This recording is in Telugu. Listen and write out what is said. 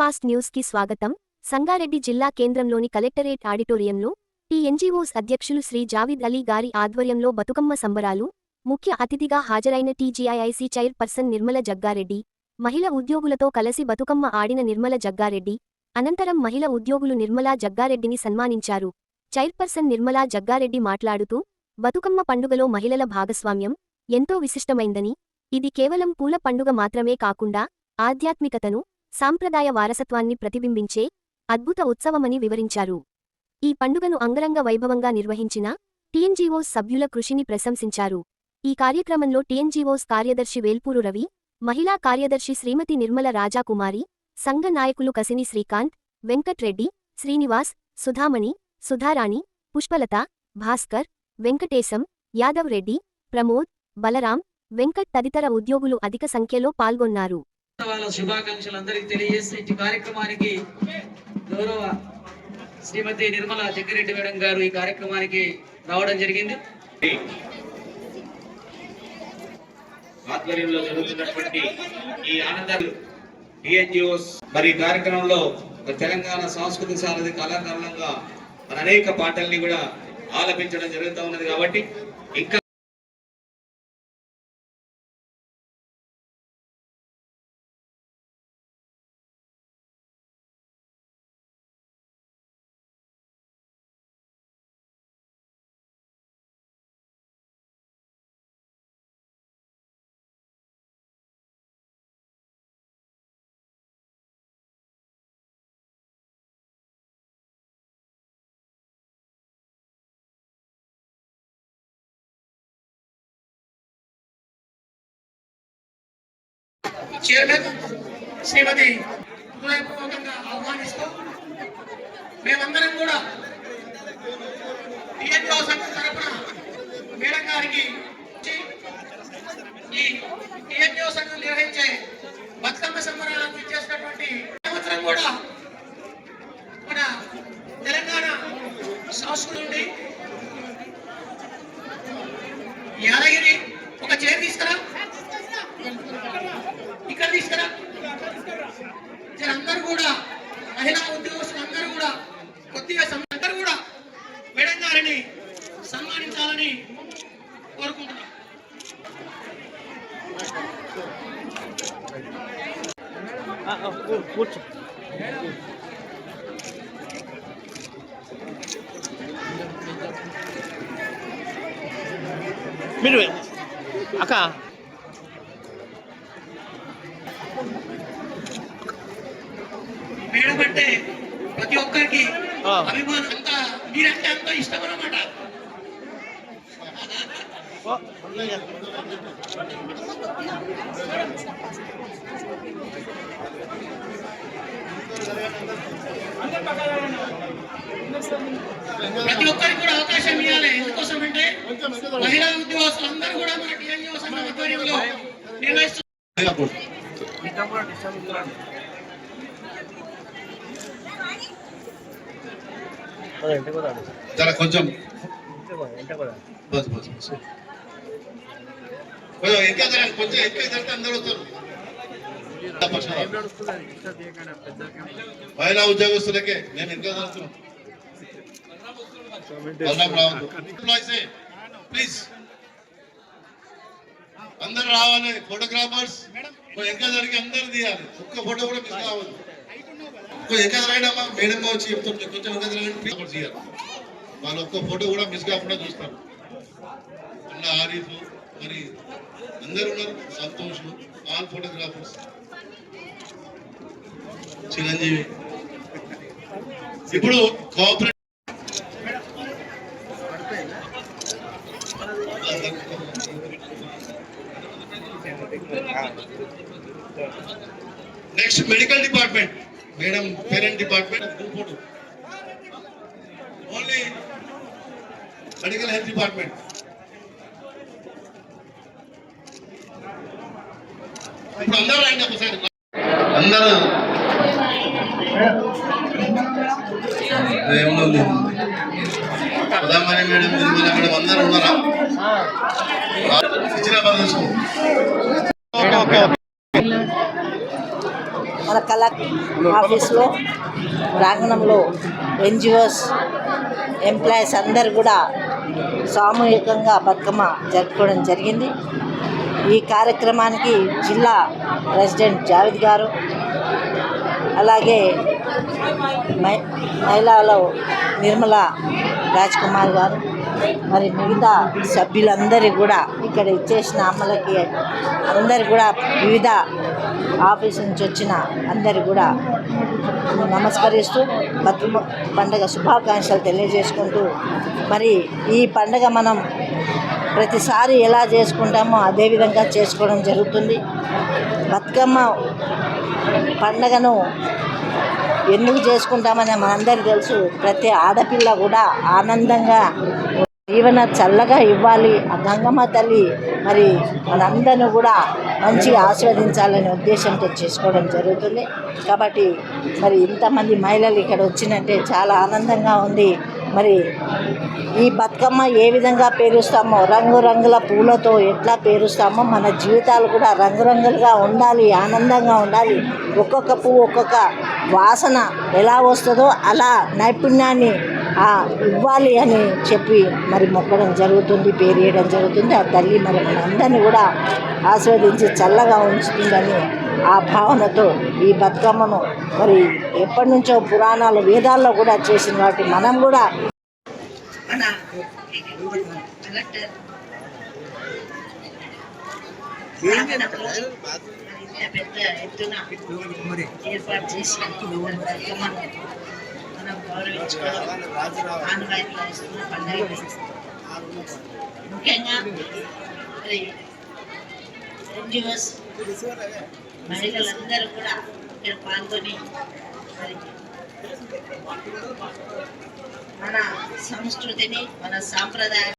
ఫాస్ట్ న్యూస్కి స్వాగతం. సంగారెడ్డి జిల్లా కేంద్రంలోని కలెక్టరేట్ ఆడిటోరియంలో టీఎన్జీఓస్ అధ్యక్షులు శ్రీ జావిద్ అలీ గారి ఆధ్వర్యంలో బతుకమ్మ సంబరాలు. ముఖ్య అతిథిగా హాజరైన టీజీఐఐసీ చైర్పర్సన్ నిర్మల జగ్గారెడ్డి మహిళ ఉద్యోగులతో కలసి బతుకమ్మ ఆడిన నిర్మల జగ్గారెడ్డి అనంతరం మహిళ ఉద్యోగులు నిర్మలా జగ్గారెడ్డిని సన్మానించారు. చైర్పర్సన్ నిర్మలా జగ్గారెడ్డి మాట్లాడుతూ బతుకమ్మ పండుగలో మహిళల భాగస్వామ్యం ఎంతో విశిష్టమైందని ఇది కేవలం పూల పండుగ మాత్రమే కాకుండా ఆధ్యాత్మికతను సాంప్రదాయ వారసత్వాన్ని ప్రతిబింబించే అద్భుత ఉత్సవమని వివరించారు. ఈ పండుగను అంగరంగ వైభవంగా నిర్వహించిన టీఎన్జీఓస్ సభ్యుల కృషిని ప్రశంసించారు. ఈ కార్యక్రమంలో టీఎన్జీఓస్ కార్యదర్శి వేల్పూరు రవి మహిళా కార్యదర్శి శ్రీమతి నిర్మల రాజాకుమారి సంఘ నాయకులు కసిని శ్రీకాంత్ వెంకట్రెడ్డి శ్రీనివాస్ సుధామణి సుధారాణి పుష్పలత భాస్కర్ వెంకటేశం యాదవ్ రెడ్డి ప్రమోద్ బలరాం వెంకట్ తదితర ఉద్యోగులు అధిక సంఖ్యలో పాల్గొన్నారు. వాళ్ళ శుభాకాంక్షలు అందరికి తెలియజేస్తూ ఈ కార్యక్రమానికి గౌరవ శ్రీమతి నిర్మల జగ్గిరెడ్డి మేడం గారు ఈ కార్యక్రమానికి రావడం జరిగింది. ఆధ్వర్యంలో జరుగుతున్నటువంటి ఈ ఆనందాలు డిఎన్జిఓస్ మరి కార్యక్రమంలో తెలంగాణ సాంస్కృతిక సారథి కళాకారణంగా అనేక పాటల్ని కూడా ఆలపించడం జరుగుతూ ఉన్నది కాబట్టి ఇంకా చైర్మన్ శ్రీమతి హృదయపూర్వకంగా ఆహ్వానిస్తూ మేమందరం కూడా టీఎన్ఓ సంఘం తరపున మేడం గారికి ఈ టీఎన్ఓ సంఘం నిర్వహించే బతుకమ్మ సంబరాలను చేసినటువంటి సంవత్సరం కూడా మన తెలంగాణ సంస్కృతి అక్కడ తీసుకురా. జర అందరూ కూడా మహిళా ఉద్యోగస్తులు అందరూ కూడా కొద్దిగా సమ- అందరూ కూడా మేడం గారిని సన్మానించాలని కోరుకుంటున్నాం. మీరు అక్క మేడం అంటే ప్రతి ఒక్కరికి ఆ. అభిమానం అంత మీరంటే అంత ఇష్టం అన్నమాట ఓ, ప్రతి ఒక్కరికి కూడా అవకాశం ఇవ్వాలి ఎందుకోసం అంటే మహిళా ఉద్యోగస్తులు అందరూ కూడా మన టీఎన్జిఓ సంఘం ఆధ్వర్యంలో నిర్వహిస్తున్నారు పోదా, ఇంటికి పోదా. జర కొంచెం. కొంచెం ఇంకా జర కొంచెం ఎక్కువ జరిగితే అందరూ వస్తారు. మహిళా ఉద్యోగస్తులకే నేను ఇంకా ప్లీజ్ అందరు రావాలి ఫోటోగ్రాఫర్స్ జరిగి అందరు తీయాలి. ఒక్క ఫోటో కూడా మిస్ కావద్దు. కొంచెం ఇంకా జరగడమ్మా మేడం వచ్చి చెప్తుంటే కొంచెం జరగండి ప్లీజ్ తీయాలి. వాళ్ళు ఒక్క ఫోటో కూడా మిస్ కాకుండా చూస్తారు అన్న ఆరిఫ్ మరి అందరు ఉన్నారు సంతోష్ ఆల్ ఫోటోగ్రాఫర్స్ చిరంజీవి. ఇప్పుడు cooperate next medical department madam parent department group only medical health department. ఇప్పుడు అందరూ రండి ఒకసారి. అందరూ. ఏముంది ఉదామని మేడం నిర్మల మేడం అందరూ ఉన్నారా? మన కళా ఆఫీస్లో ప్రాంగణంలో ఎన్జిఓస్ ఎంప్లాయీస్ అందరు కూడా సామూహికంగా బతుకమ్మ జరుపుకోవడం జరిగింది. ఈ కార్యక్రమానికి జిల్లా ప్రెసిడెంట్ జావేద్ గారు అలాగే మై మహిళలో నిర్మల రాజ్ కుమార్ గారు మరి మిగతా సభ్యులందరూ కూడా ఇక్కడ ఇచ్చేసిన అమ్మలకి అందరు కూడా వివిధ ఆఫీస్ నుంచి వచ్చిన అందరు కూడా నమస్కరిస్తూ బతుకమ్మ పండగ శుభాకాంక్షలు తెలియజేసుకుంటూ మరి ఈ పండగ మనం ప్రతిసారి ఎలా చేసుకుంటామో అదేవిధంగా చేసుకోవడం జరుగుతుంది. బతుకమ్మ పండగను ఎందుకు చేసుకుంటామని మనందరికీ తెలుసు. ప్రతి ఆడపిల్ల కూడా ఆనందంగా జీవన చల్లగా ఇవ్వాలి ఆ గంగమ్మ తల్లి. మరి మనందరిని కూడా మంచిగా ఆస్వాదించాలనే ఉద్దేశంతో చేసుకోవడం జరుగుతుంది. కాబట్టి మరి ఇంతమంది మహిళలు ఇక్కడ వచ్చినట్టే చాలా ఆనందంగా ఉంది. మరి ఈ బతుకమ్మ ఏ విధంగా పేరుస్తామో రంగురంగుల పూలతో ఎట్లా పేరుస్తామో మన జీవితాలు కూడా రంగురంగులుగా ఉండాలి ఆనందంగా ఉండాలి. ఒక్కొక్క పువ్వు ఒక్కొక్క వాసన ఎలా వస్తుందో అలా నైపుణ్యాన్ని ఇవ్వాలి అని చెప్పి మరి మొక్కడం జరుగుతుంది పేరేయడం జరుగుతుంది. ఆ తల్లి మరి మనందరినీ కూడా ఆస్వాదించి చల్లగా ఉంచుతుందని ఆ భావనతో ఈ బతుకమ్మను మరి ఎప్పటి నుంచో పురాణాలు వేదాల్లో కూడా చేసిన వాటి మనం కూడా మన పెద్ద ఎత్తున ఏర్పాటు చేసి పండుగ ముఖ్యంగా ఎన్జిఓస్ మహిళలందరూ కూడా ఇక్కడ పాల్గొని మన సంస్కృతిని మన సాంప్రదాయ